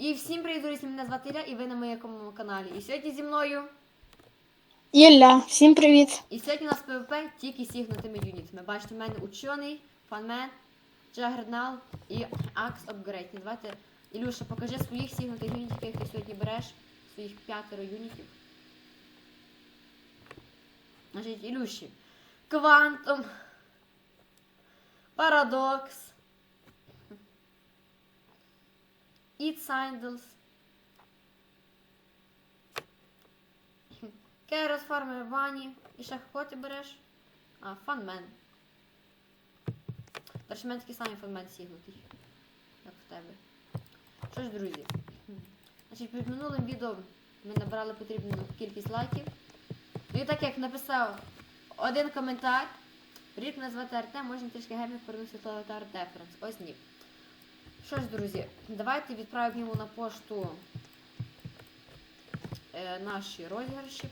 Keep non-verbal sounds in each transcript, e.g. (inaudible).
І всім привіт, друзі, мене звати Ілля, і ви на моєму каналі. І сьогодні зі мною. Єля, всім привіт. І сьогодні у нас ПВП тільки сігнутими юнітами. Бачите, в мене учений, фанмен, Джагернал і Акс Апгрейд. Давайте, Ілюша, покажи своїх сігнутих юнітів, яких ти сьогодні береш. Своїх п'ятеро юнітів. Значить, Ілюші. Квантум. Парадокс. Eat Sandals. Керос фармер Вані. І ще кого ти береш? А, фанмен. Речі, мене такі самі фанмен сігнутий. Як в тебе. Що ж, друзі? Значить, під минулим відео ми набрали потрібну кількість лайків. Ну і так як написав один коментар, рік назвати Артем, можна трішки гемів до Артем Референс. Ось ні. Що ж, друзі, давайте відправимо на пошту е, наші розіграші.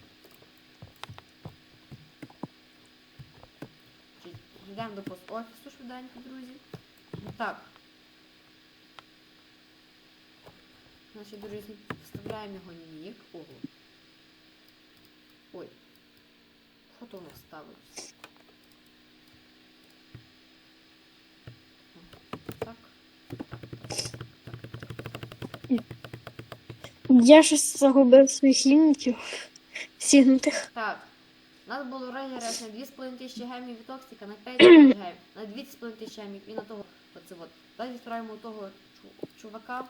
Йдемо до пост-офісу швиденько, друзі. Так. Значить, друзі, вставляємо його нік. Ого. Ой. Що то воно вставилось? Так. Я щось загубив своїх юнітів сігнутих. Так. У нас було розіграш на 2,5 тисячі гемів від Оксіка, на 5 тисяч (clears throat) гемів, на 2,5 тисячі гемів і на того, оце от. Давайте відправимо того чувака.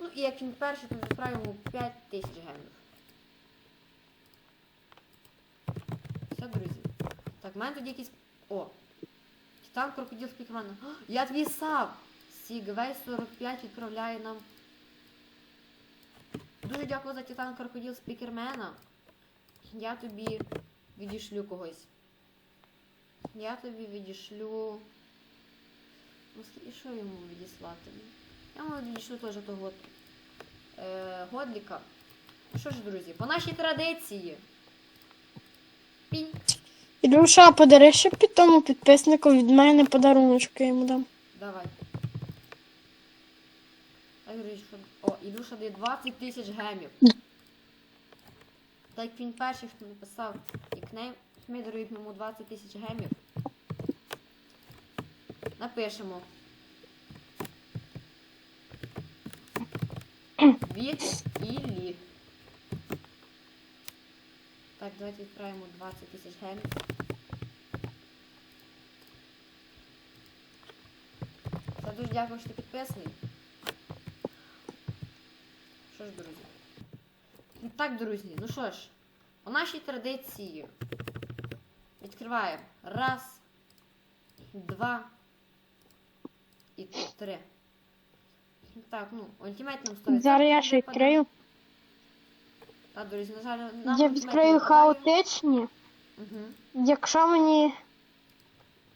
Ну і як він перший, то відправимо 5 тисяч гемів. Все, друзі. Так, в мене тут якісь. О! Титан крокодил спікермена. (gasps) Я твій сам! Сігвей 45 відправляє нам. Дуже дякую за Титан крокодил спікермена. Я тобі відішлю когось. Я тобі відішлю. Ну, і що йому відіслати? Я йому відішлю теж того е, Годліка. Що ж, друзі, по нашій традиції. Пінь. Ілюша, подари ще під тому підписнику від мене подаруночку я йому дам. Давай. О, Ілюша дає 20 тисяч гемів. Так він перший, хто написав нікнейм, ми даруємо йому 20 тисяч гемів. Напишемо. Від Іллі. Так, давайте відправимо 20 тисяч гемів. Та дуже дякую, що ти підписаний. Що ж, друзі? І так, друзі, ну що ж, у нашій традиції відкриваємо раз, два і три. Так, ну, ультимейт нам стоїть. Зараз я ще відкрию. Так, друзі, на жаль, нам Я відкрию хаотичні. Угу. Якщо мені.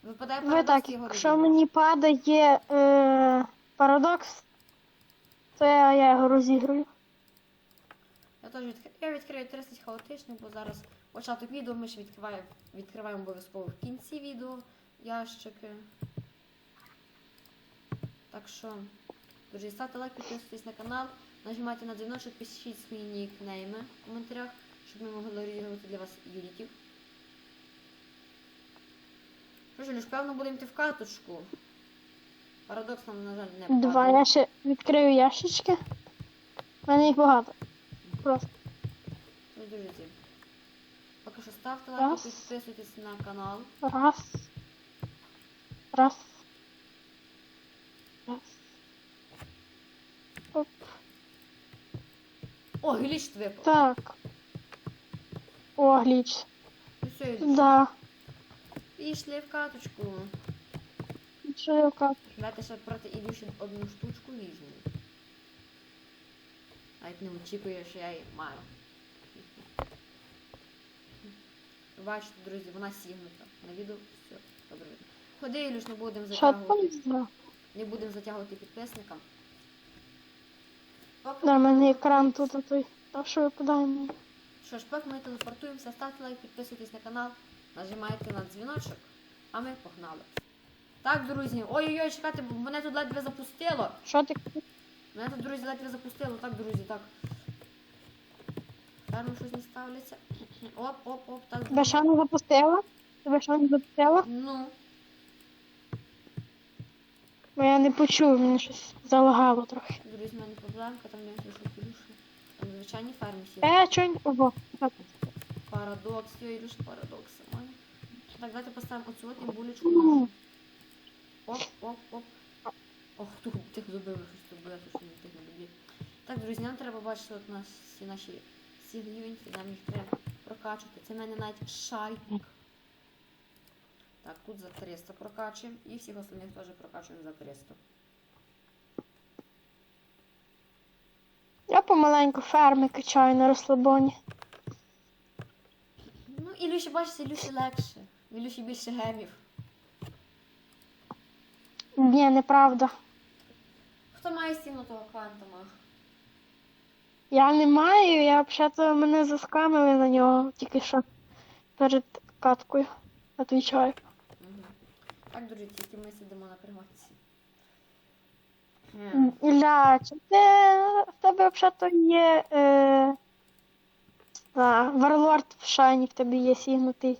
Випадає Ви парадокс так, його якщо розіграш. мені падає е, парадокс, то я, я його розіграю. Я теж відкрию. Я відкрию 30 хаотичних, бо зараз початок відео ми ще відкриваємо, відкриваємо обов'язково в кінці відео ящики. Так що, друзі, ставте лайк, підписуйтесь на канал, нажимайте на дзвіночок, пишіть свої нікнейми в коментарях, щоб ми могли розігрувати для вас юнітів. Що ж, Люш, певно, будемо йти в каточку. Парадокс нам, на жаль, не Два. падає. Я ще відкрию ящички. У мене їх багато. Просто. Ну, друзі. Поки що ставте лайк, підписуйтесь на канал. Раз. Раз. Раз. Оп. О, гліч випав. Так. О, гліч. Ну все, йду. Да. Пішли в каточку. Що я кап? Давайте ще проти Ілюші одну штучку візьму. Навіть не очікує, що я її маю. Бачите, друзі, вона сігнута. На відео все добре видно. Ходи, Ілюш, не будемо затягувати. Не будемо затягувати підписникам. Да, мене екран тут, а той. А що випадає мені? Що ж, поки ми телепортуємося, ставте лайк, підписуйтесь на канал, нажимайте на дзвіночок, а ми погнали. Так, друзі, ой-ой-ой, чекайте, мене тут ледве запустило. Що ти? Мене тут, друзі, ледве запустило, так, друзі, так. Ферми щось не ставляться. Оп, оп, оп, так. Тебе не запустила? Тебе не запустила? Ну, Бо я не почув, мені щось залагало трохи. друзі, в мене проблемка, там не що Ілюша. Там звичайні ферми всі. Е, чонь. Ого. так. Парадокс, йо, Ілюша, парадокс. Так, давайте поставимо оцю от імбулечку нашу. Оп, оп, оп. Ох, тут тих добив щось тут буде, що не тих не добив. Так, друзі, нам треба бачити от нас всі наші всі гнівенькі, нам їх треба прокачувати. Це в мене навіть шайтник. Так, тут за 300 прокачуємо і всіх остальних теж прокачуємо за 300. Я помаленьку ферми качаю на розслабоні. Ну, Ілюші, бачите, Ілюші легше. Ілюші більше гемів. Ні, неправда. Хто має стіну того квантома? Я не маю, я взагалі мене заскамили на нього тільки що перед каткою. Отвічаю. Угу. Так, друзі, тільки ми сидимо на пригодці. Ілля, чи ти в тебе взагалі є е, а, Варлорд в шайні в тебе є сігнутий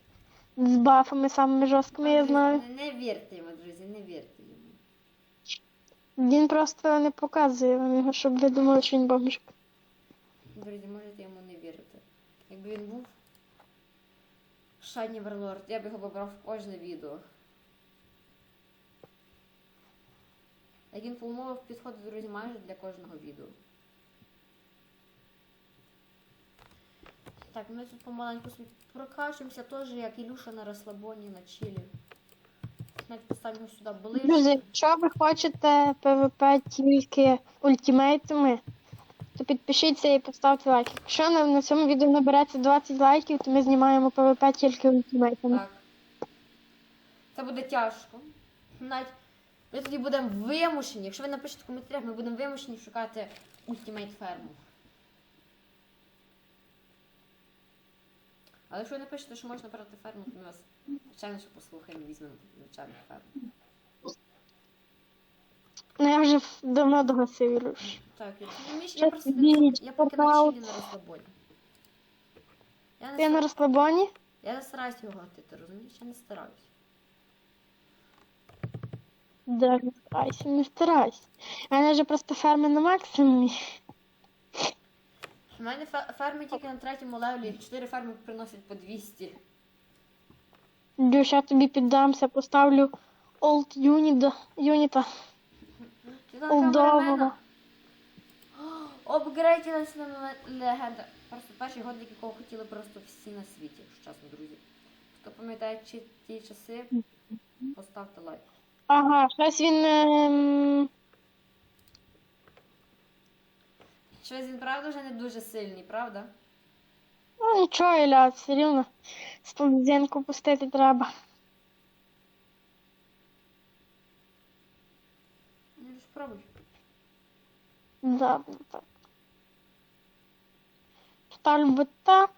з бафами самими жорсткими, я знаю. Не, не вірте йому, друзі, не вірте. Він просто не показує вам його, щоб ви думали, що він бомжик. Друзі, можете йому не вірити. Якби він був Шайні Варлорд, я б його вибрав в кожне відео. Як він по підходить, друзі, майже для кожного відео. Так, ми тут помаленьку прокачуємося, теж як Ілюша на розслабоні, на чилі. Навіть поставимо сюди ближче. Друзі, якщо ви хочете ПВП тільки ультимейтами, то підпишіться і поставте лайк. Якщо на, на цьому відео набереться 20 лайків, то ми знімаємо ПВП тільки ультимейтами. Так. Це буде тяжко. Навіть ми тоді будемо вимушені. Якщо ви напишете в коментарях, ми будемо вимушені шукати ультимейт ферму. Але якщо ви напишете, що можна брати ферму, то ми вас, звичайно, що послухаємо візьмемо звичайну ферму. Ну я вже давно догасив Ілюш. Так, я, Міш, я просто ідіть, я поки на чилі на розслабоні. Я не, Ти на стар- розслабоні? я не стараюсь його гатити, розумієш? Я не стараюсь. Да, не старайся, не старайся. У мене вже просто ферми на максимумі. У мене фе- ферми тільки на третьому левелі, 4 ферми приносять по 200. Я тобі піддамся, поставлю Old Unit, Юніта. Олдового. Обгрейдилась на легенда. Просто перший годник, якого хотіли просто всі на світі, якщо чесно, друзі. Хто пам'ятає чи ті часи, поставте лайк. Ага, щось він. ем, Щось він правда вже не дуже сильний, правда? Ну нічого, Ілля, все рівно. Сповідзінку пустити треба. Ну, спробуй. Да, ну так. Ставлю би так,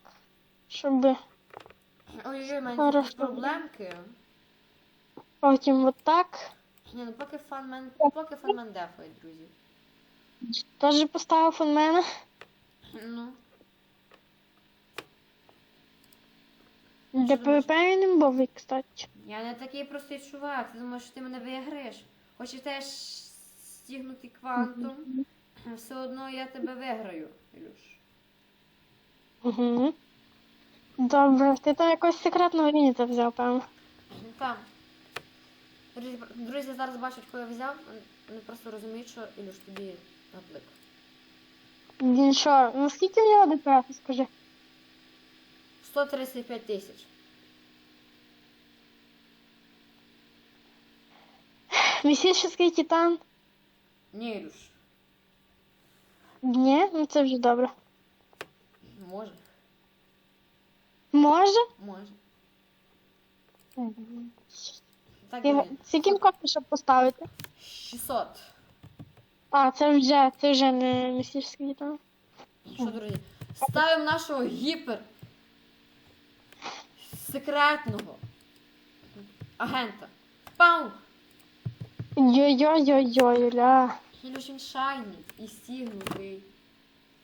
щоб Ой-ой-ой, в мене проблемки. потім отак. Ні, ну поки фанмен, поки фанмен дефає, друзі. Теж поставив фонмена. Ну, Для? ПВП він імбовий, кстати. я не такий простий чувак. Ти думаєш, що ти мене виграєш? Хочеш теж стігнути квантом, все одно я тебе виграю, Ілюш. Угу. Добре, ти там якогось секретного юніта взяв, певно. Ну, Там. Друзі, друзі зараз бачать, кого я взяв, вони просто розуміють, що Ілюш тобі наплик. Він що, ну скільки в нього ДПС, скажи? 135 тисяч. Місячний титан? Ні, Ілюш, Ні, ну це вже добре. може, Може? може. Так, Ти- Скільки коштує, щоб поставити? 600. А, це вже, це вже не місячний титан. Що, друзі? Ставимо нашого гіпер секретного агента. Пау! Йой-йой-йой-йой, ля. Ілюш, він шайний і стігнутий.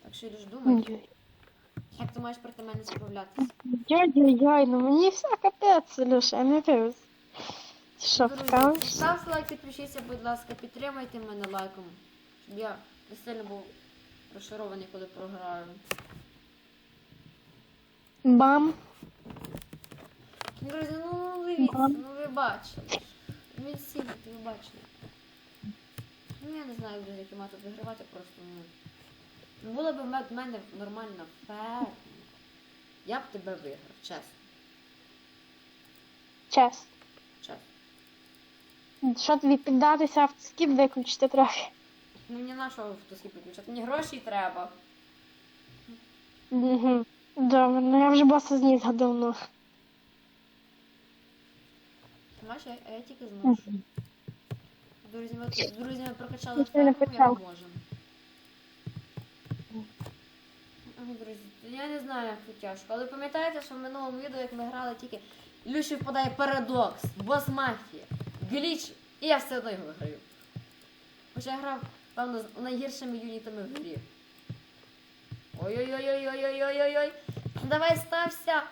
Так що Ілюш, думай, як ти маєш проти мене справлятися. Йой-йой, ну мені все капець, Ілюша, я не. Ти Що, Друзі, ставте лайк, підпишіться, будь ласка, підтримайте мене лайком, щоб я не сильно був розчарований, коли програю. Бам. Друзі, ну дивіться, Ага. ну ви бачили. Він сіли, ви бачили. Ну я не знаю, друзі, який тут вигравати, просто ну. Ну, Було б в мене нормальна ферма. Я б тебе виграв, чесно. Час. чесно. Що тобі піддатися автоскіп виключити трохи? Ну мені на що автоскіп підключати? Мені гроші треба. Угу. Добре, ну я вже боса зніс давно. Бачиш, а я тільки зможу. Друзі, ми, друзі, ми прокачали почав. як можемо. Друзі, я не знаю, як тут тяжко. Але пам'ятаєте, що в минулому відео, як ми грали тільки Ілюші впадає парадокс, бос мафія, гліч, і я все одно його виграю. Хоча я грав, певно, з найгіршими юнітами в грі. Ой-ой-ой-ой-ой-ой-ой-ой. Давай стався.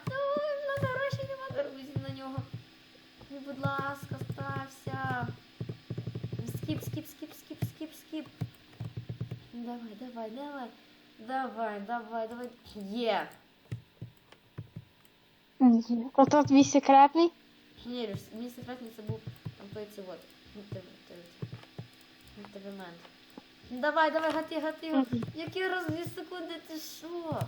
Ну, будь ласка, стався. Скіп, скіп, скіп, скіп, скіп, скіп. Давай, давай, давай. Давай, давай, давай. Є. Ото твій секретний. Ні, мій секретний це був там той от. Ну, ну. Давай, давай, гати, гати. Які раз дві секунди, ти що?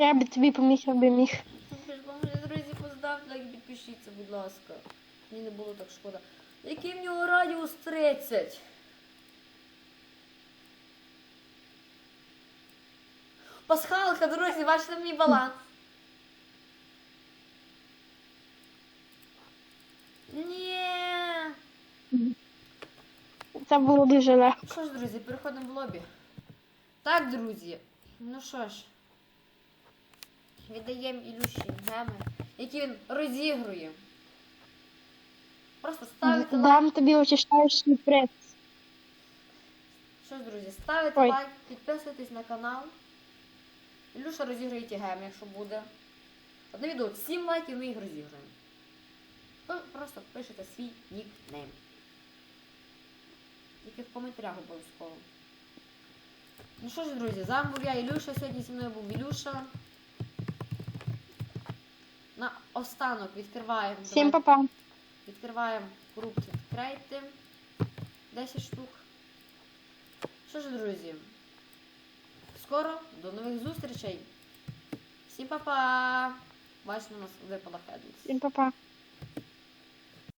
Я би тобі поміг, міг. Ви ж вам, друзі, поставте лайк, підпишіться, будь ласка. Мені не було так шкода. Який в нього радіус 30? Пасхалка, друзі, бачите мій баланс. Ні. Це було дуже легко. Що ж, друзі, переходимо в лобі. Так, друзі. Ну що ж. Віддаємо Ілюші геми, які він розігрує. Просто ставите лайк. Дам тобі очищаючий приз. Що ж, друзі, ставите Ой. лайк, підписуйтесь на канал. Ілюша розігрує ті геми, якщо буде. Одне відео, 7 лайків ми їх розіграємо. Ви Просто пишете свій нікнейм. Тільки в коментарях обов'язково. Ну що ж, друзі, з вами був я Ілюша. Сьогодні зі мною був Ілюша. На останок відкриваємо. Всім давайте па-па. Відкриваємо коробки відкрийте. 10 штук. Що ж, друзі? Скоро до нових зустрічей. Всім па-па! Бачимо, у нас випала Хедлс. Всім па-па.